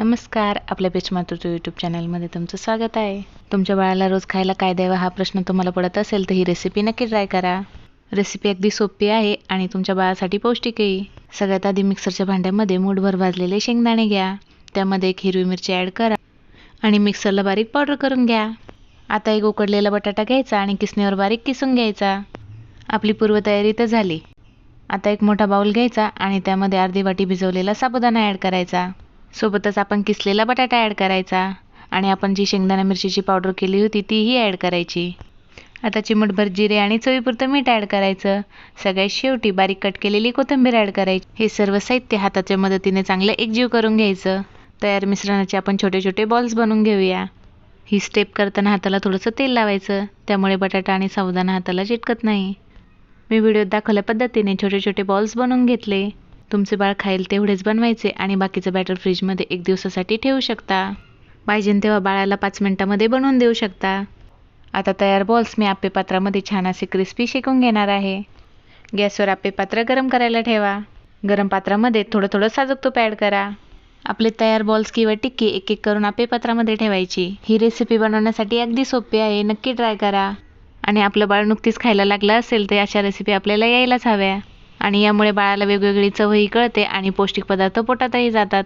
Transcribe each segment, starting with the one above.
नमस्कार आपल्या पेच मातृत्व यूट्यूब चॅनलमध्ये तुमचं स्वागत आहे. तुमच्या बाळाला रोज खायला काय द्यावं हा प्रश्न तुम्हाला पडत असेल तर ही रेसिपी नक्की ट्राय करा. रेसिपी अगदी सोपी आहे आणि तुमच्या बाळासाठी पौष्टिकही सगळ्यात आधी मिक्सरच्या भांड्यामध्ये मूठभर भाजलेले शेंगदाणे घ्या. त्यामध्ये एक हिरवी मिरची ॲड करा आणि मिक्सरला बारीक पावडर करून घ्या. आता एक उकडलेला बटाटा घ्यायचा आणि किसणीवर बारीक किसून घ्यायचा. आपली पूर्वतयारी तर झाली. आता एक मोठा बाऊल घ्यायचा आणि त्यामध्ये अर्धी वाटी भिजवलेला साबुदाणा ॲड करायचा. सोबतच आपण किसलेला बटाटा ॲड करायचा आणि आपण जी शेंगदाणा मिरचीची पावडर केली होती तीही ॲड करायची. आता चिमटभर जिरे आणि चवीपुरतं मीठ ॲड करायचं. सगळ्यात शेवटी बारीक कट केलेली कोथिंबीर ॲड करायची. हे सर्व साहित्य हाताच्या मदतीने चांगलं एकजीव करून घ्यायचं. तयार मिश्रणाचे आपण छोटे छोटे बॉल्स बनवून घेऊया. ही स्टेप करताना हाताला थोडंसं तेल लावायचं. त्यामुळे बटाटा आणि साबुदाणा हाताला चिटकत नाही. मी व्हिडिओत दाखवल्या पद्धतीने छोटे छोटे बॉल्स बनवून घेतले. तुमचे बाळ खाईल तेवढेच बनवायचे आणि बाकीचं बॅटर फ्रीजमध्ये एक दिवसासाठी ठेवू शकता. पाहिजे तेव्हा बाळाला पाच मिनटामध्ये बनवून देऊ शकता. आता तयार बॉल्स मी आप्पे पात्रामध्ये छान असे क्रिस्पी शेकून घेणार आहे. गॅसवर आप्पे पात्र गरम करायला ठेवा. गरम पात्रामध्ये थोडं थोडं साजूक तूप ॲड करा. आपले तयार बॉल्स किंवा टिक्की एक एक करून आपे पात्रामध्ये ठेवायची. ही रेसिपी बनवण्यासाठी अगदी सोपी आहे नक्की ट्राय करा. आणि आपलं बाळ नुकतीच खायला लागलं असेल तर अशा रेसिपी आपल्याला यायलाच हव्या. आणि यामुळे बाळाला वेगवेगळी चवही कळते आणि पौष्टिक पदार्थ पोटातही जातात.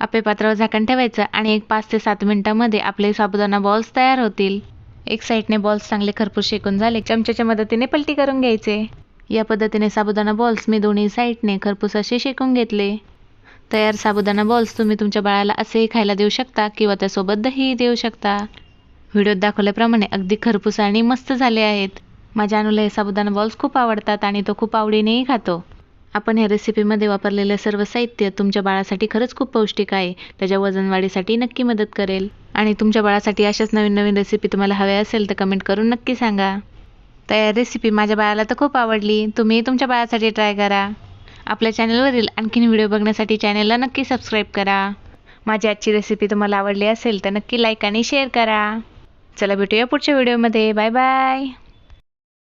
आपे पात्रावर झाकण ठेवायचं आणि एक पाच ते सात मिनिटांमध्ये आपले साबुदाणा बॉल्स तयार होतील. एक साईडने बॉल्स चांगले खरपूस शेकून झाले. चमच्याच्या मदतीने पलटी करून घ्यायचे. या पद्धतीने साबुदाणा बॉल्स मी दोन्ही साईडने खरपूस असे शेकून घेतले. तयार साबुदाणा बॉल्स तुम्ही तुमच्या बाळाला असेही खायला देऊ शकता किंवा त्यासोबत दही देऊ शकता. व्हिडिओत दाखवल्याप्रमाणे अगदी खरपूस आणि मस्त झाले आहेत. माझ्या अनुला हे साबुदाणा बॉल्स खूप आवडतात आणि तो खूप आवडीनेही खातो. आपण या रेसिपीमध्ये वापरलेलं सर्व साहित्य तुमच्या बाळासाठी खरंच खूप पौष्टिक आहे. त्याच्या वजनवाढीसाठी नक्की मदत करेल. आणि तुमच्या बाळासाठी अशाच नवीन नवीन रेसिपी तुम्हाला हव्या असेल तर कमेंट करून नक्की सांगा. तयार रेसिपी माझ्या बाळाला तर खूप आवडली. तुम्ही तुमच्या बाळासाठी ट्राय करा. आपल्या चॅनलवरील आणखीन व्हिडिओ बघण्यासाठी चॅनलला नक्की सबस्क्राईब करा. माझी आजची रेसिपी तुम्हाला आवडली असेल तर नक्की लाईक आणि शेअर करा. चला भेटूया पुढच्या व्हिडिओमध्ये बाय बाय